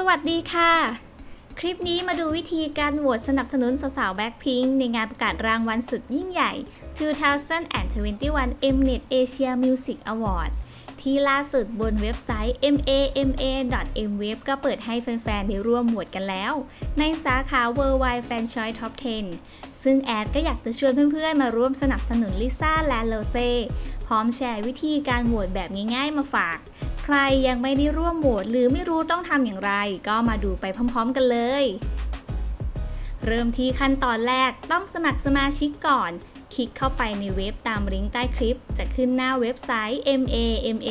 สวัสดีค่ะ คลิปนี้มาดูวิธีการโหวตสนับสนุนสาวๆแบ็คพิงในงานประกาศรางวัลสุดยิ่งใหญ่ 2021 Mnet Asia Music Award ที่ล่าสุดบนเว็บไซต์ mama.mweb ก็เปิดให้แฟนๆ ได้ร่วมโหวตกันแล้ว ในสาขา Worldwide Fan Choice Top 10 ซึ่งแอดก็อยากจะชวนเพื่อนๆ มาร่วมสนับสนุนลิซ่าและโลเซ่พร้อมแชร์วิธีการโหวตแบบง่ายๆ มาฝาก รยังไม่ได้ร่วมโหวตหรือไม่รู้ต้องทำอย่างไร ก็มาดูไปพร้อมๆกันเลย เริ่มที่ขั้นตอนแรกต้องสมัครสมาชิกก่อน คลิกเข้าไปในเว็บตามลิงก์ใต้คลิป จะขึ้นหน้าเว็บไซต์ MAMA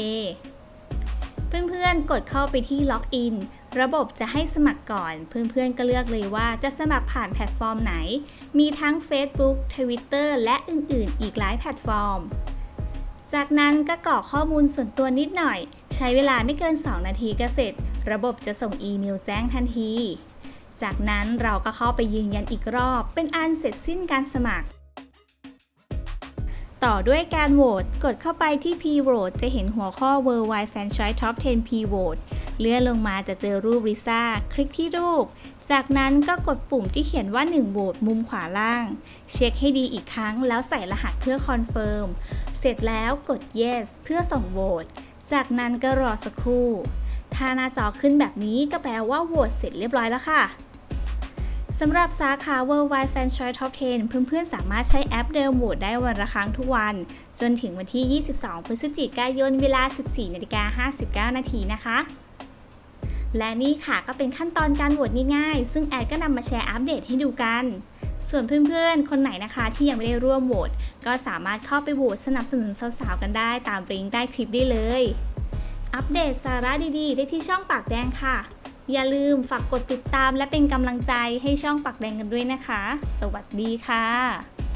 เพื่อนๆ กดเข้าไปที่ล็อกอิน ระบบจะให้สมัครก่อน เพื่อนๆ ก็เลือกเลยว่าจะสมัครผ่านแพลตฟอร์มไหน มีทั้ง Facebook Twitter และอื่นๆ อีกหลายแพลตฟอร์ม จากนั้นก็กรอกข้อมูลส่วนตัวนิดหน่อย ใช้เวลาไม่เกิน 2 นาทีก็เสร็จ ระบบจะส่งอีเมลแจ้งทันที จากนั้นเราก็เข้าไปยืนยันอีกรอบ เป็นอันเสร็จสิ้นการสมัคร ต่อด้วยการโหวตกดเข้าไปที่ P Vote จะเห็นหัวข้อ Worldwide Fan Choice Top 10 P Vote เลื่อนลงมาจะเจอรูปลิซ่า คลิกที่รูป จากนั้นก็กดปุ่มที่เขียนว่า1โหวตมุมขวาล่าง เช็คให้ดีอีกครั้งแล้วใส่รหัสเพื่อคอนเฟิร์ม เสร็จแล้วกด yes เพื่อส่งโหวต จากนั้นก็รอสักครู่ ถ้าหน้าจอขึ้นแบบนี้ก็แปลว่าโหวตเสร็จเรียบร้อยแล้วค่ะสำหรับสาขา Worldwide Fan Choice Top 10 เพื่อนๆ สามารถใช้แอปเดิมโหวตได้วันละครั้งทุกวัน จนถึงวันที่ 22 พฤศจิกายนเวลา 14นาฬิกา59 นาทีนะคะ และนี่ค่ะก็เป็นขั้นตอนการโหวตง่ายๆ ซึ่งแอดก็นำมาแชร์อัปเดตให้ดูกัน ส่วนเพื่อนๆ คนไหนนะคะที่ยังไม่ได้ร่วมโหวตก็สามารถเข้าไปโหวตสนับสนุนสาวๆกันได้ตามลิงก์ใต้คลิปได้เลย อัปเดตสาระดีๆ ได้ที่ช่องปากแดงค่ะ อย่าลืมฝากกดติดตามและเป็นกำลังใจให้ช่องปากแดงกันด้วยนะคะ สวัสดีค่ะ